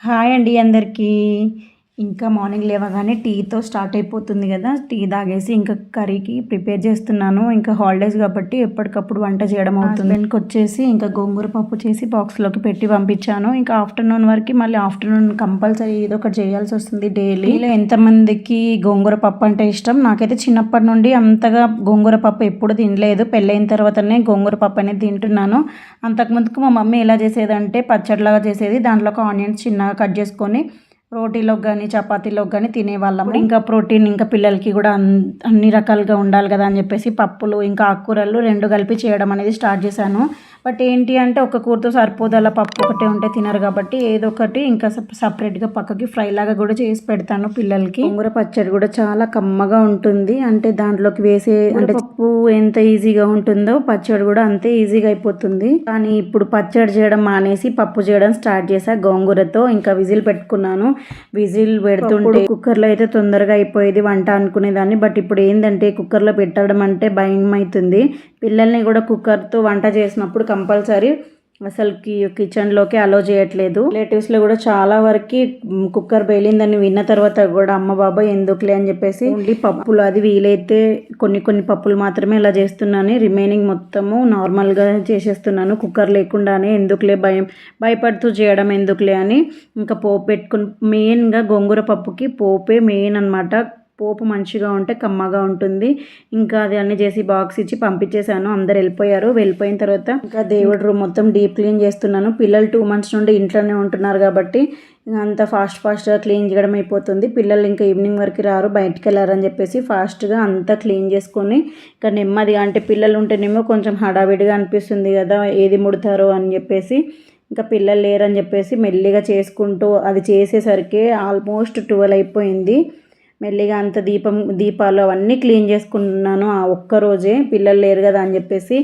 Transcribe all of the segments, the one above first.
Hi అండి అందరికీ. ఇంకా మార్నింగ్ లేవగానే టీతో స్టార్ట్ అయిపోతుంది కదా. టీ తాగేసి ఇంకా కర్రీకి ప్రిపేర్ చేస్తున్నాను. ఇంకా హాలిడేస్ కాబట్టి ఎప్పటికప్పుడు వంట చేయడం అవుతుంది. హస్బెండ్కి వచ్చేసి ఇంకా గోంగూర పప్పు చేసి బాక్స్లోకి పెట్టి పంపించాను. ఇంకా ఆఫ్టర్నూన్ వరకు మళ్ళీ ఆఫ్టర్నూన్ కంపల్సరీ ఏదో ఒకటి చేయాల్సి వస్తుంది డైలీ. ఎంతమందికి గోంగూర పప్పు అంటే ఇష్టం? నాకైతే చిన్నప్పటి నుండి అంతగా గోంగూర పప్పు ఎప్పుడు తినలేదు. పెళ్ళైన తర్వాతనే గోంగూర పప్పు అనేది తింటున్నాను. అంతకుముందుకు మా మమ్మీ ఎలా చేసేదంటే పచ్చడిలాగా చేసేది. దాంట్లోకి ఆనియన్స్ చిన్నగా కట్ చేసుకొని రోటీలోకి కానీ చపాతీలోకి కానీ తినేవాళ్ళం ఇంకా ప్రోటీన్ ఇంకా పిల్లలకి కూడా అన్- అన్ని రకాలుగా ఉండాలి కదా అని చెప్పేసి పప్పులు ఇంకా ఆకుకూరలు రెండు కలిపి చేయడం అనేది స్టార్ట్ చేశాను. బట్ ఏంటి అంటే ఒక కూరతో సరిపోదు అలా పప్పు ఒకటే ఉంటే తినరు కాబట్టి ఏదో ఒకటి ఇంకా సప్- సపరేట్గా పక్కకి ఫ్రై లాగా కూడా చేసి పెడతాను పిల్లలకి. గోంగూర పచ్చడి కూడా చాలా కమ్మగా ఉంటుంది. అంటే దాంట్లోకి వేసే అంటే పప్పు ఎంత ఈజీగా ఉంటుందో పచ్చడి కూడా అంతే ఈజీగా అయిపోతుంది. కానీ ఇప్పుడు పచ్చడి చేయడం మానేసి పప్పు చేయడం స్టార్ట్ చేసా గోంగూరతో. ఇంకా విజిల్ పెట్టుకున్నాను. విజిల్ పెడుతుంటే కుక్కర్లో అయితే తొందరగా అయిపోయేది వంట అనుకునేదాన్ని. బట్ ఇప్పుడు ఏంటంటే కుక్కర్లో పెట్టడం అంటే భయం అవుతుంది. పిల్లల్ని కూడా కుక్కర్తో వంట చేసినప్పుడు కంపల్సరీ అసలుకి కిచెన్లోకి అలో చేయట్లేదు. రిలేటివ్స్లో కూడా చాలా వరకు కుక్కర్ పేలిందని విన్న తర్వాత కూడా అమ్మ బాబా ఎందుకులే? అని చెప్పేసి ఓన్లీ పప్పులు అది వీలైతే కొన్ని కొన్ని పప్పులు మాత్రమే ఇలా చేస్తున్నాను. రిమైనింగ్ మొత్తము నార్మల్గా చేసేస్తున్నాను. కుక్కర్ లేకుండానే ఎందుకులే భయం భయపడుతూ చేయడం ఎందుకులే అని. ఇంకా పోపు పెట్టుకుని మెయిన్గా గోంగూర పప్పుకి పోపే మెయిన్ అన్నమాట. పోపు మంచిగా ఉంటే కమ్మగా ఉంటుంది. ఇంకా అది అన్ని చేసి బాక్స్ ఇచ్చి పంపించేశాను. అందరు వెళ్ళిపోయారు. వెళ్ళిపోయిన తర్వాత ఇంకా దేవుడి రూమ్ మొత్తం డీప్ క్లీన్ చేస్తున్నాను. పిల్లలు టూ మంత్స్ నుండి ఇంట్లోనే ఉంటున్నారు కాబట్టి అంత ఫాస్ట్ ఫాస్ట్గా క్లీన్ చేయడం అయిపోతుంది. పిల్లలు ఇంకా ఈవినింగ్ వరకు రారు. బయటికి వెళ్ళారని చెప్పేసి ఫాస్ట్గా అంతా క్లీన్ చేసుకొని ఇంకా నెమ్మదిగా అంటే పిల్లలు ఉంటేనేమో కొంచెం హడావిడిగా అనిపిస్తుంది కదా ఏది ముడతారో అని చెప్పేసి ఇంకా పిల్లలు లేరని చెప్పేసి మెల్లిగా చేసుకుంటూ అది చేసేసరికి ఆల్మోస్ట్ ట్వెల్వ్ అయిపోయింది. మెల్లిగా అంత దీపం దీపాలు అవన్నీ క్లీన్ చేసుకుంటున్నాను ఆ ఒక్క రోజే పిల్లలు లేరు కదా అని చెప్పేసి.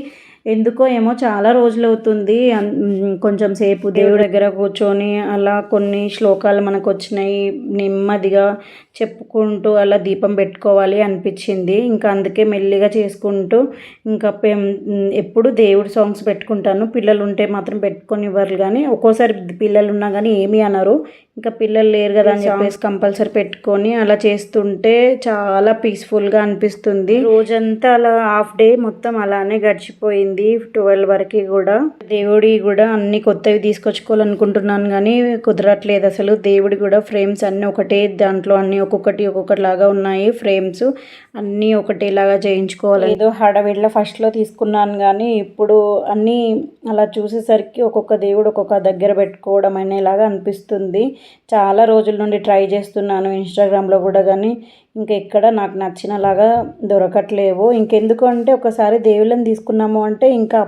ఎందుకో ఏమో చాలా రోజులు అవుతుంది. కొంచెం సేపు దేవుడి దగ్గర కూర్చొని అలా కొన్ని శ్లోకాలు మనకు వచ్చినాయి. నెమ్మదిగా చెప్పుకుంటూ అలా దీపం పెట్టుకోవాలి అనిపించింది. ఇంకా అందుకే మెల్లిగా చేసుకుంటూ ఇంకా పెం- ఎప్పుడు దేవుడి సాంగ్స్ పెట్టుకుంటాను. పిల్లలు ఉంటే మాత్రం పెట్టుకొని ఇవ్వరు. కానీ ఒక్కోసారి పిల్లలు ఉన్నా కానీ ఏమీ అనరు. ఇంకా పిల్లలు లేరు కదా అని చెప్పేసి కంపల్సరీ పెట్టుకొని అలా చేస్తుంటే చాలా పీస్ఫుల్గా అనిపిస్తుంది. రోజంతా అలా హాఫ్ డే మొత్తం అలానే గడిచిపోయింది. ట్వెల్వ్ వరకు కూడా దేవుడి కూడా అన్ని కొత్తవి తీసుకొచ్చుకోవాలనుకుంటున్నాను కానీ కుదరట్లేదు అసలు. దేవుడి కూడా ఫ్రేమ్స్ అన్నీ ఒకటే దాంట్లో అన్ని ఒక్కొక్కటి ఒక్కొక్కటి లాగా ఉన్నాయి ఫ్రేమ్స్ అన్నీ ఒకటేలాగా చేయించుకోవాలి. ఏదో హడవిడిలో ఫస్ట్లో తీసుకున్నాను కానీ ఇప్పుడు అన్నీ అలా చూసేసరికి ఒక్కొక్క దేవుడు ఒక్కొక్క దగ్గర పెట్టుకోవడం అనేలాగా అనిపిస్తుంది. చాలా రోజుల నుండి ట్రై చేస్తున్నాను ఇన్స్టాగ్రామ్లో కూడా కానీ. ఇంకా ఎక్కడ నాకు నచ్చినలాగా దొరకట్లేవు. ఇంకెందుకు అంటే ఒకసారి దేవుళ్ళని తీసుకున్నాము అంటే ఇంకా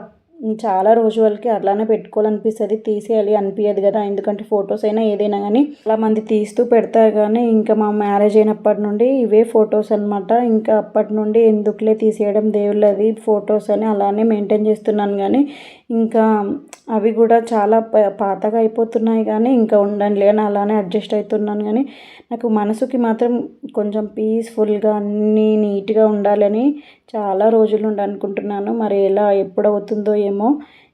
చాలా రోజు రోజులకి అట్లానే పెట్టుకోవాలనిపిస్తుంది. తీసేయాలి అనిపించదు కదా. ఎందుకంటే ఫొటోస్ అయినా ఏదైనా కానీ చాలా మంది తీస్తూ పెడతారు కానీ ఇంకా మా మ్యారేజ్ అయినప్పటి నుండి ఇవే ఫొటోస్ అన్నమాట. ఇంకా అప్పటి నుండి ఎందుకులే తీసేయడం దేవుళ్ళది ఫొటోస్ అని అలానే మెయింటైన్ చేస్తున్నాను కానీ ఇంకా అవి కూడా చాలా ప- పాతగా అయిపోతున్నాయి కానీ ఇంకా ఉండండి అని అలానే అడ్జస్ట్ అవుతున్నాను కానీ నాకు మనసుకి మాత్రం కొంచెం పీస్ఫుల్గా అన్నీ నీట్గా ఉండాలని చాలా రోజులు ఉండనుకుంటున్నాను మరి ఎలా ఎప్పుడు అవుతుందో ఏమో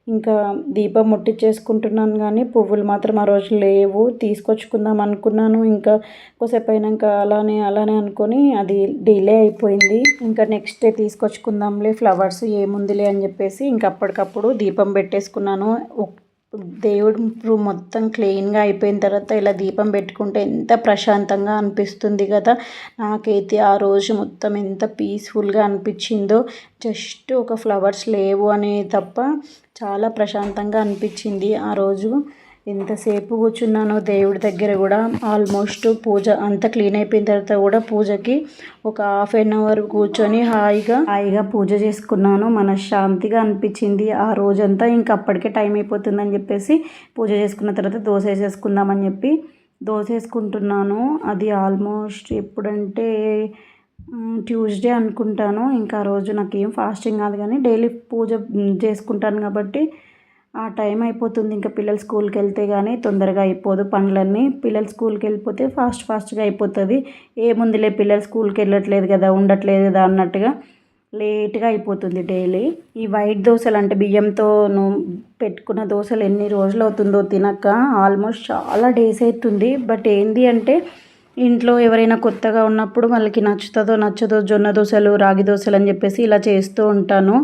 ఇంకా దీపం ముట్టించేసుకుంటున్నాను కానీ పువ్వులు మాత్రం ఆ రోజు లేవు. తీసుకొచ్చుకుందాం అనుకున్నాను. ఇంకా కొద్దిసేపు అయినాక అలానే అలానే అనుకొని అది డిలే అయిపోయింది. ఇంకా నెక్స్ట్ డే తీసుకొచ్చుకుందాంలే ఫ్లవర్స్ ఏముందిలే అని చెప్పేసి ఇంకా అప్పటికప్పుడు దీపం పెట్టేసుకున్నాను. దేవుడు రూమ్ మొత్తం క్లీన్గా అయిపోయిన తర్వాత ఇలా దీపం పెట్టుకుంటే ఎంత ప్రశాంతంగా అనిపిస్తుంది కదా. నాకైతే ఆ రోజు మొత్తం ఎంత పీస్ఫుల్గా అనిపించిందో. జస్ట్ ఒక ఫ్లవర్స్ లేవు అనే తప్ప చాలా ప్రశాంతంగా అనిపించింది ఆ రోజు. ఎంతసేపు కూర్చున్నానో దేవుడి దగ్గర కూడా ఆల్మోస్ట్ పూజ అంతా క్లీన్ అయిపోయిన తర్వాత కూడా పూజకి ఒక హాఫ్ అన్ అవర్ కూర్చొని హాయిగా హాయిగా పూజ చేసుకున్నాను. మనశ్శాంతిగా అనిపించింది. ఆ రోజంతా ఇంకా అప్పటికే టైం అయిపోతుందని చెప్పేసి పూజ చేసుకున్న తర్వాత దోశ వేసేసుకుందామని చెప్పి దోశ వేసుకుంటున్నాను. అది ఆల్మోస్ట్ ఎప్పుడంటే ట్యూస్డే అనుకుంటాను. ఇంకా ఆ రోజు నాకు ఏం ఫాస్టింగ్ కాదు కానీ డైలీ పూజ చేసుకుంటాను కాబట్టి టైం అయిపోతుంది. ఇంకా పిల్లలు స్కూల్కి వెళ్తే కానీ తొందరగా అయిపోదు. పనులన్నీ పిల్లలు స్కూల్కి వెళ్ళిపోతే ఫాస్ట్ ఫాస్ట్గా అయిపోతుంది. ఏముందిలే పిల్లలు స్కూల్కి వెళ్ళట్లేదు కదా ఉండట్లేదు కదా అన్నట్టుగా లేట్గా అయిపోతుంది డైలీ. ఈ వైట్ దోశలు అంటే బియ్యంతో పెట్టుకున్న దోశలు ఎన్ని రోజులు అవుతుందో తినక ఆల్మోస్ట్ చాలా డేస్ అవుతుంది బట్ ఏంది అంటే ఇంట్లో ఎవరైనా కొత్తగా ఉన్నప్పుడు వాళ్ళకి నచ్చుతుందో నచ్చదో జొన్న దోశలు రాగి దోశలు అని చెప్పేసి ఇలా చేస్తూ ఉంటాను.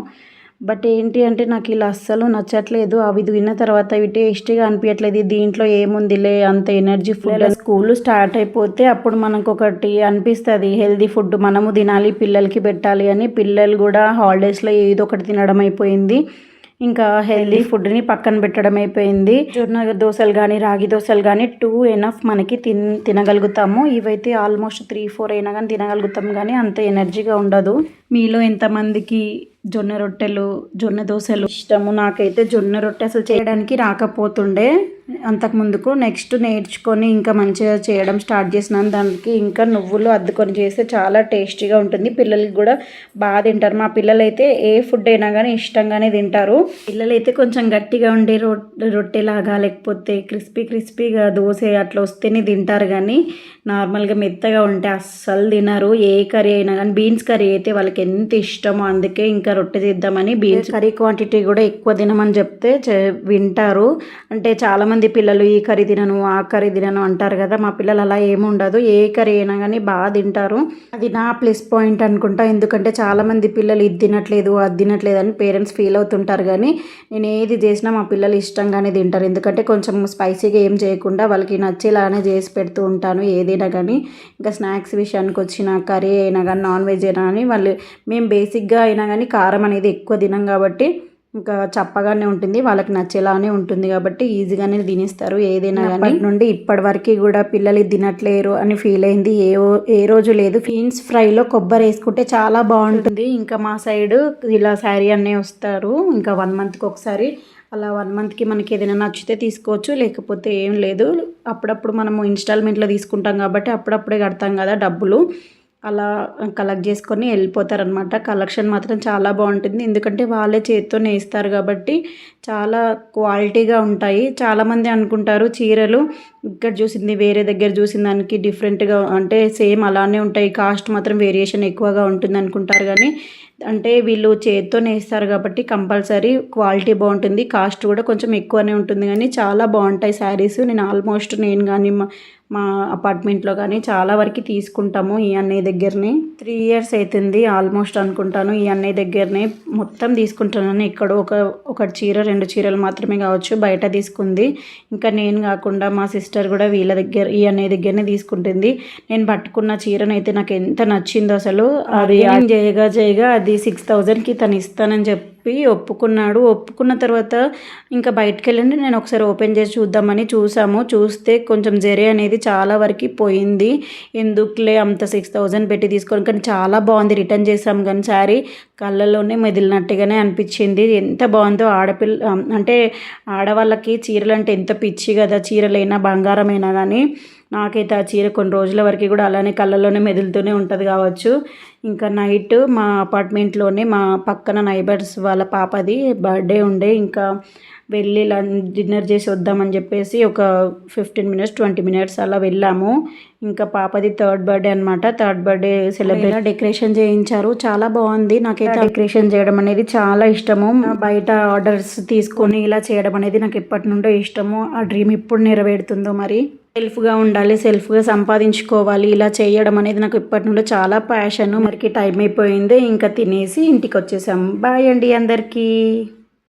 బట్ ఏంటి అంటే నాకు ఇలా అస్సలు నచ్చట్లేదు. అవి తిన్న తర్వాత ఇవి టేస్టీగా అనిపించట్లేదు దీంట్లో ఏముందిలే అంత ఎనర్జీ ఫుడ్ స్కూల్ స్టార్ట్ అయిపోతే అప్పుడు మనకు ఒకటి అనిపిస్తుంది. హెల్దీ ఫుడ్ మనము తినాలి పిల్లలకి పెట్టాలి అని. పిల్లలు కూడా హాలిడేస్లో ఏదో ఒకటి తినడం అయిపోయింది. ఇంకా హెల్దీ ఫుడ్ని పక్కన పెట్టడం అయిపోయింది. జొన్న దోశలు కానీ రాగి దోశలు కానీ టూ ఎనఫ్ మనకి తిన్ తినగలుగుతాము. ఇవైతే ఆల్మోస్ట్ త్రీ ఫోర్ అయినా కానీ తినగలుగుతాం కానీ అంత ఎనర్జీగా ఉండదు. మీలో ఎంతమందికి జొన్న రొట్టెలు జొన్న దోశలు ఇష్టము? నాకైతే జొన్న రొట్టె అసలు చేయడానికి రాకపోతుండే. అంతకు ముందుకు నెక్స్ట్ నేర్చుకొని ఇంకా మంచిగా చేయడం స్టార్ట్ చేసినాను. దానికి ఇంకా నువ్వులు అద్దుకొని చేస్తే చాలా టేస్టీగా ఉంటుంది. పిల్లలకి కూడా బాగా తింటారు. మా పిల్లలు అయితే ఏ ఫుడ్ అయినా కానీ ఇష్టంగానే తింటారు. పిల్లలు అయితే కొంచెం గట్టిగా ఉండే రొ రొట్టెలాగా లేకపోతే క్రిస్పీ క్రిస్పీగా దోశ అట్లా వస్తేనే తింటారు కానీ నార్మల్గా మెత్తగా ఉంటే అస్సలు తినరు. ఏ కర్రీ అయినా కానీ బీన్స్ కర్రీ అయితే వాళ్ళకి ఎంత ఇష్టమో అందుకే ఇంకా రొట్టె చేద్దామని బీన్స్ కర్రీ క్వాంటిటీ కూడా ఎక్కువ తినమని చెప్తే వింటారు. అంటే చాలామంది పిల్లలు ఈ కర్రీ తినను ఆ కర్రీ తినను అంటారు కదా మా పిల్లలు అలా ఏముండదు ఏ కర్రీ అయినా కానీ బాగా తింటారు. అది నా ప్లస్ పాయింట్ అనుకుంటా. ఎందుకంటే చాలామంది పిల్లలు ఇది తినట్లేదు అది తినట్లేదు అని పేరెంట్స్ ఫీల్ అవుతుంటారు కానీ నేను ఏది చేసినా మా పిల్లలు ఇష్టంగానే తింటారు. ఎందుకంటే కొంచెం స్పైసీగా ఏం చేయకుండా వాళ్ళకి నచ్చేలానే చేసి పెడుతూ ఉంటాను ఏదైనా కానీ. ఇంకా స్నాక్స్ విషయానికి వచ్చిన కర్రీ అయినా కానీ నాన్ వెజ్ అయినా కానీ వాళ్ళు మేము బేసిక్గా అయినా కానీ కారం అనేది ఎక్కువ తినం కాబట్టి ఇంకా చప్పగానే ఉంటుంది వాళ్ళకి నచ్చేలానే ఉంటుంది కాబట్టి ఈజీగానే తినేస్తారు. ఏదైనా కానీ నుండి ఇప్పటి వరకు కూడా పిల్లలు తినట్లేరు అని ఫీల్ అయింది. ఏ ఏ రోజు లేదు. ఫీన్స్ ఫ్రైలో కొబ్బరి వేసుకుంటే చాలా బాగుంటుంది. ఇంకా మా సైడ్ ఇలా శారీ అన్నీ వస్తారు. ఇంకా వన్ మంత్కి ఒకసారి అలా వన్ మంత్కి మనకి ఏదైనా నచ్చితే తీసుకోవచ్చు. లేకపోతే ఏం లేదు. అప్పుడప్పుడు మనము ఇన్స్టాల్మెంట్లో తీసుకుంటాం కాబట్టి అప్పుడప్పుడే కడతాం కదా డబ్బులు. అలా కలెక్ట్ చేసుకొని వెళ్ళిపోతారనమాట కలెక్షన్ మాత్రం చాలా బాగుంటుంది. ఎందుకంటే వాళ్ళే చేతితో నేస్తారు కాబట్టి చాలా క్వాలిటీగా ఉంటాయి. చాలామంది అనుకుంటారు చీరలు ఇక్కడ చూసింది వేరే దగ్గర చూసిన దానికి డిఫరెంట్గా అంటే సేమ్ అలానే ఉంటాయి. కాస్ట్ మాత్రం వేరియేషన్ ఎక్కువగా ఉంటుంది అనుకుంటారు కానీ అంటే వీళ్ళు చేతితో నేస్తారు కాబట్టి కంపల్సరీ క్వాలిటీ బాగుంటుంది. కాస్ట్ కూడా కొంచెం ఎక్కువనే ఉంటుంది కానీ చాలా బాగుంటాయి శారీస్ నేను ఆల్మోస్ట్ నేను కానీ మా మా అపార్ట్మెంట్లో కానీ చాలా వరకు తీసుకుంటాము ఈ అన్నయ్య దగ్గరనే. త్రీ ఇయర్స్ అవుతుంది ఆల్మోస్ట్ అనుకుంటాను ఈ అన్నయ్య దగ్గరనే. మొత్తం తీసుకుంటున్నాను ఇక్కడ ఒక ఒక చీర రెండు చీరలు మాత్రమే కావచ్చు బయట తీసుకుంది. ఇంకా నేను కాకుండా మా సిస్టర్ కూడా వీళ్ళ దగ్గర ఈ అన్నయ్య దగ్గరనే తీసుకుంటుంది. నేను పట్టుకున్న చీరనైతే నాకు ఎంత నచ్చిందో అసలు. అది చేయగా చేయగా అది సిక్స్ థౌజండ్కి తను ఇస్తానని చెప్పి చెప్పి ఒప్పుకున్నాడు. ఒప్పుకున్న తర్వాత ఇంకా బయటకు వెళ్ళండి నేను ఒకసారి ఓపెన్ చేసి చూద్దామని చూసాము. చూస్తే కొంచెం జెరే అనేది చాలా వరకు పోయింది. ఎందుకులే అంత సిక్స్ థౌజండ్ పెట్టి తీసుకొని కానీ చాలా బాగుంది రిటర్న్ చేసాం కానీ శారీ. కళ్ళలోనే మెదిలినట్టుగానే అనిపించింది. ఎంత బాగుందో ఆడపిల్ల అంటే ఆడవాళ్ళకి చీరలు అంటే ఎంత పిచ్చి కదా చీరలైనా బంగారమైనా కానీ నాకైతే ఆ చీర కొన్ని రోజుల వరకు కూడా అలానే కళ్ళలోనే మెదులుతూనే ఉంటుంది కావచ్చు. ఇంకా నైట్ మా అపార్ట్మెంట్లోనే మా పక్కన నైబర్స్ వాళ్ళ పాపది బర్త్డే ఉండే. ఇంకా వెళ్ళి లంచ్ డిన్నర్ చేసి వద్దామని చెప్పేసి ఒక ఫిఫ్టీన్ మినిట్స్ ట్వంటీ మినిట్స్ అలా వెళ్ళాము. ఇంకా పాపది థర్డ్ బర్త్డే అనమాట థర్డ్ బర్త్డే సెలబ్రేట్ డెకరేషన్ చేయించారు. చాలా బాగుంది. నాకైతే డెకరేషన్ చేయడం అనేది చాలా ఇష్టము. బయట ఆర్డర్స్ తీసుకొని ఇలా చేయడం అనేది నాకు ఎప్పటి నుండో ఇష్టము. ఆ డ్రీమ్ ఇప్పుడు నెరవేరుతుందో మరి. సెల్ఫ్గా ఉండాలి సెల్ఫ్గా సంపాదించుకోవాలి. ఇలా చేయడం అనేది నాకు ఇప్పటి నుండి చాలా ప్యాషన్ మరికి టైం అయిపోయింది. ఇంకా తినేసి ఇంటికి వచ్చేసాము బాయ్ అండి అందరికీ.